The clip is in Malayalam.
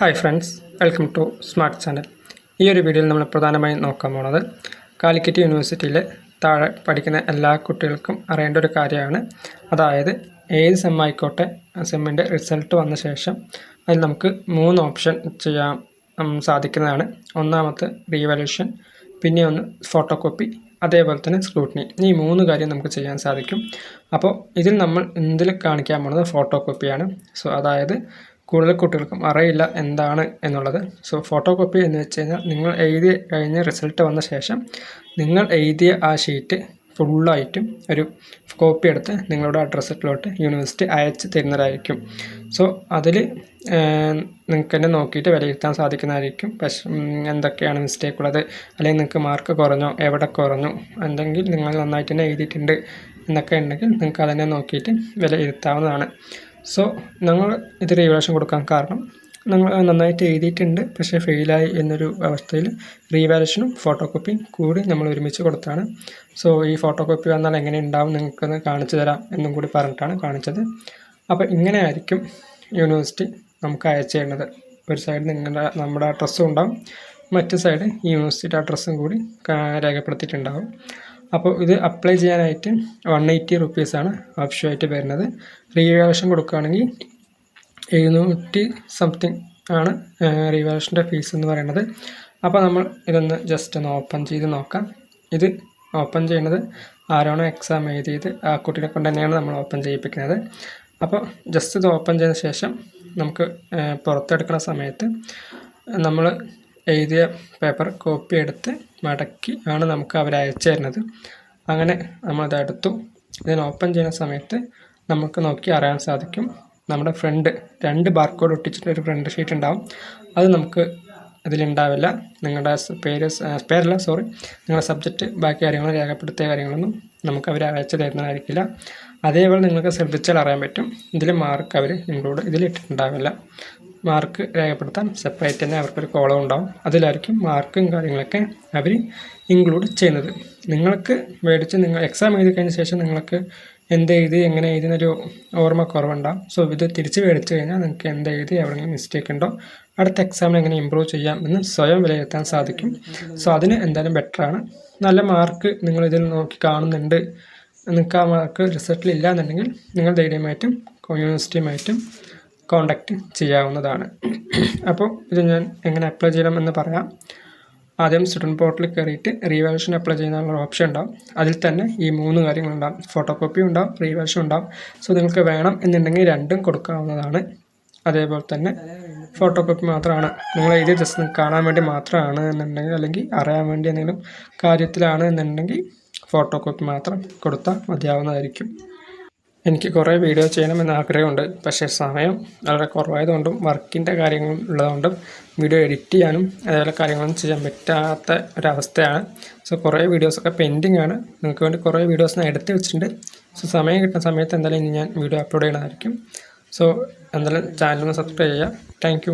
Hi friends welcome to smart channel. ഈ ഒരു വീഡിയോയിൽ നമ്മൾ പ്രധാനമായും നോക്കാൻ പോണത് കാലിക്കറ്റ് യൂണിവേഴ്സിറ്റിയിൽ താഴെ പഠിക്കുന്ന എല്ലാ കുട്ടികൾക്കും അറിയേണ്ട ഒരു കാര്യമാണ്. അതായത് ഏത് സെം ആയിക്കോട്ടെ സെമ്മിന്റെ റിസൾട്ട് വന്ന ശേഷം അതിൽ നമുക്ക് മൂന്ന് ഓപ്ഷൻ ചെയ്യാൻ സാധിക്കുന്നതാണ്. ഒന്നാമത്തെ റീവാലുവേഷൻ പിന്നെ ഒന്ന് ഫോട്ടോ കോപ്പി അതേപോലെ തന്നെ സ്ക്രൂട്ടിനി. ഈ മൂന്ന് കാര്യം നമുക്ക് ചെയ്യാൻ സാധിക്കും. അപ്പോൾ ഇതിൽ നമ്മൾ എന്തിൽ കാണിക്കാൻ പോകുന്നത് ഫോട്ടോ കോപ്പിയാണ് സോ അതായത് കൂടുതൽ കുട്ടികൾക്കും അറിയില്ല എന്താണ് എന്നുള്ളത്. സോ ഫോട്ടോ കോപ്പി എന്ന് വെച്ച് കഴിഞ്ഞാൽ നിങ്ങൾ എഴുതി കഴിഞ്ഞ റിസൾട്ട് വന്ന ശേഷം നിങ്ങൾ എഴുതിയ ആ ഷീറ്റ് ഫുള്ളായിട്ടും ഒരു കോപ്പി എടുത്ത് നിങ്ങളുടെ അഡ്രസ്സിലോട്ട് യൂണിവേഴ്സിറ്റി അയച്ച് തരുന്നതായിരിക്കും. സോ അതിൽ നിങ്ങൾക്ക് തന്നെ നോക്കിയിട്ട് വിലയിരുത്താൻ സാധിക്കുന്നതായിരിക്കും. പക്ഷേ എന്തൊക്കെയാണ് മിസ്റ്റേക്ക് ഉള്ളത്? അല്ലെങ്കിൽ നിങ്ങൾക്ക് മാർക്ക് കുറഞ്ഞോ എവിടെ കുറഞ്ഞു എന്തെങ്കിൽ നിങ്ങൾ നന്നായിട്ട് തന്നെ എഴുതിയിട്ടുണ്ട് എന്നൊക്കെ ഉണ്ടെങ്കിൽ നിങ്ങൾക്ക് അതന്നെ നോക്കിയിട്ട് വിലയിരുത്താവുന്നതാണ്. സോ ഞങ്ങൾ ഇത് റീവാലേഷൻ കൊടുക്കാൻ കാരണം ഞങ്ങൾ നന്നായിട്ട് എഴുതിയിട്ടുണ്ട്. പക്ഷേ ഫെയിലായി എന്നൊരു അവസ്ഥയിൽ റീവാലേഷനും ഫോട്ടോ കോപ്പിയും കൂടി നമ്മൾ ഒരുമിച്ച് കൊടുത്താണ്. സോ ഈ ഫോട്ടോ കോപ്പി വന്നാൽ എങ്ങനെ ഉണ്ടാവും നിങ്ങൾക്കൊന്ന് കാണിച്ചു തരാം എന്നും കൂടി പറഞ്ഞിട്ടാണ് കാണിച്ചത്. അപ്പോൾ ഇങ്ങനെ ആയിരിക്കും യൂണിവേഴ്സിറ്റി നമുക്ക് അയച്ചു തരുന്നത്. ഒരു സൈഡ് നിങ്ങളുടെ നമ്മുടെ അഡ്രസ്സും ഉണ്ടാവും. മറ്റു സൈഡ് യൂണിവേഴ്സിറ്റിയുടെ അഡ്രസ്സും കൂടി രേഖപ്പെടുത്തിയിട്ടുണ്ടാവും. അപ്പോൾ ഇത് അപ്ലൈ ചെയ്യാനായിട്ട് വൺ എയ്റ്റി റുപ്പീസാണ് ഓപ്ഷനായിട്ട് വരുന്നത്. റീവാലേഷൻ കൊടുക്കുകയാണെങ്കിൽ എഴുന്നൂറ്റി സംതിങ് ആണ് റീവാലേഷന്റെ ഫീസ് എന്ന് പറയുന്നത്. അപ്പോൾ നമ്മൾ ഇതൊന്ന് ജസ്റ്റ് ഒന്ന് ഓപ്പൺ ചെയ്ത് നോക്കാം. ഇത് ഓപ്പൺ ചെയ്യുന്നത് ആരാണോ എക്സാം എഴുതിയത് ആ കുട്ടിയെ കൊണ്ട് തന്നെയാണ് നമ്മൾ ഓപ്പൺ ചെയ്യിപ്പിക്കുന്നത്. അപ്പോൾ ജസ്റ്റ് ഇത് ഓപ്പൺ ചെയ്ത ശേഷം നമുക്ക് പുറത്തെടുക്കുന്ന സമയത്ത് നമ്മൾ എഴുതിയ പേപ്പർ കോപ്പി എടുത്ത് മടക്കി ആണ് നമുക്ക് അവർ അയച്ചു തരുന്നത്. അങ്ങനെ നമ്മളത് എടുത്തു ഇതിന് ഓപ്പൺ ചെയ്യുന്ന സമയത്ത് നമുക്ക് നോക്കി അറിയാൻ സാധിക്കും. നമ്മുടെ ഫ്രണ്ട് രണ്ട് ബാർകോഡ് ഒട്ടിച്ചിട്ട് ഒരു ഫ്രണ്ട് ഷീറ്റ് ഉണ്ടാവും. അത് നമുക്ക് അതിലുണ്ടാവില്ല നിങ്ങളുടെ പേര് പേരല്ല സോറി നിങ്ങളുടെ സബ്ജക്റ്റ് ബാക്കി കാര്യങ്ങൾ രേഖപ്പെടുത്തിയ കാര്യങ്ങളൊന്നും നമുക്ക് അവർ അയച്ചു തരുന്നതായിരിക്കില്ല. അതേപോലെ നിങ്ങൾക്ക് ശ്രദ്ധിച്ചാൽ അറിയാൻ പറ്റും. ഇതിൽ മാർക്ക് അവർ ഇൻക്ലൂഡ് ഇതിലിട്ടിട്ടുണ്ടാവില്ല. മാർക്ക് രേഖപ്പെടുത്താൻ സെപ്പറേറ്റ് തന്നെ അവർക്കൊരു കോളം ഉണ്ടാവും. അതിലായിരിക്കും മാർക്കും കാര്യങ്ങളൊക്കെ അവർ ഇൻക്ലൂഡ് ചെയ്യുന്നത്. നിങ്ങൾക്ക് മേടിച്ച് നിങ്ങൾ എക്സാം എഴുതി കഴിഞ്ഞ ശേഷം നിങ്ങൾക്ക് എന്ത് എഴുതി എങ്ങനെ എഴുതി എന്നൊരു ഓർമ്മ കുറവുണ്ടാകും സോ ഇത് തിരിച്ച് മേടിച്ച് കഴിഞ്ഞാൽ നിങ്ങൾക്ക് എന്ത് എഴുതി എവിടെയെങ്കിലും മിസ്റ്റേക്ക് ഉണ്ടോ അടുത്ത എക്സാമിന് എങ്ങനെ ഇമ്പ്രൂവ് ചെയ്യാം എന്ന് സ്വയം വിലയിരുത്താൻ സാധിക്കും. സോ അതിന് എന്തായാലും ബെറ്ററാണ് നല്ല മാർക്ക് നിങ്ങൾ ഇതിൽ നോക്കി കാണുന്നുണ്ട്. നിങ്ങൾക്ക് ആ മാർക്ക് റിസൾട്ടിൽ ഇല്ല എന്നുണ്ടെങ്കിൽ നിങ്ങൾ ധൈര്യമായിട്ടും യൂണിവേഴ്സിറ്റിയുമായിട്ടും കോണ്ടാക്റ്റ് ചെയ്യാവുന്നതാണ്. അപ്പോൾ ഇത് ഞാൻ എങ്ങനെ അപ്ലൈ ചെയ്യണം എന്ന് പറയാം. ആദ്യം സ്റ്റുഡന്റ് പോർട്ടലിൽ കയറിയിട്ട് റീവാലുവേഷൻ അപ്ലൈ ചെയ്യാനുള്ള ഓപ്ഷൻ ഉണ്ടാവും. അതിൽ തന്നെ ഈ മൂന്ന് കാര്യങ്ങളുണ്ടാവും ഫോട്ടോ കോപ്പി ഉണ്ടാവും റീവാലുവേഷൻ ഉണ്ടാവും. സോ നിങ്ങൾക്ക് വേണം എന്നുണ്ടെങ്കിൽ രണ്ടും കൊടുക്കാവുന്നതാണ്. അതേപോലെ തന്നെ ഫോട്ടോ കോപ്പി മാത്രമാണ്. നിങ്ങൾ ഇത് ജസ്റ്റ് കാണാൻ വേണ്ടി മാത്രമാണ് എന്നുണ്ടെങ്കിൽ അല്ലെങ്കിൽ അറിയാൻ വേണ്ടി എന്തെങ്കിലും കാര്യത്തിലാണ് എന്നുണ്ടെങ്കിൽ ഫോട്ടോ കോപ്പി മാത്രം കൊടുത്താൽ മതിയാവുന്നതായിരിക്കും. എനിക്ക് കുറേ വീഡിയോ ചെയ്യണമെന്ന് ആഗ്രഹമുണ്ട്. പക്ഷേ സമയം വളരെ കുറവായതുകൊണ്ടും വർക്കിന്റെ കാര്യങ്ങൾ ഉള്ളതുകൊണ്ടും വീഡിയോ എഡിറ്റ് ചെയ്യാനും അതേപോലെ കാര്യങ്ങളൊന്നും ചെയ്യാൻ പറ്റാത്ത ഒരവസ്ഥയാണ്. സോ കുറേ വീഡിയോസൊക്കെ പെൻഡിങ് ആണ് നിങ്ങൾക്ക് വേണ്ടി കുറേ വീഡിയോസ് ഞാൻ എടുത്ത് വെച്ചിട്ടുണ്ട്. സോ സമയം കിട്ടുന്ന സമയത്ത് എന്തായാലും ഇനി ഞാൻ വീഡിയോ അപ്ലോഡ് ചെയ്യണമായിരിക്കും സോ എന്തായാലും ചാനലൊന്ന് സബ്സ്ക്രൈബ് ചെയ്യുക. താങ്ക്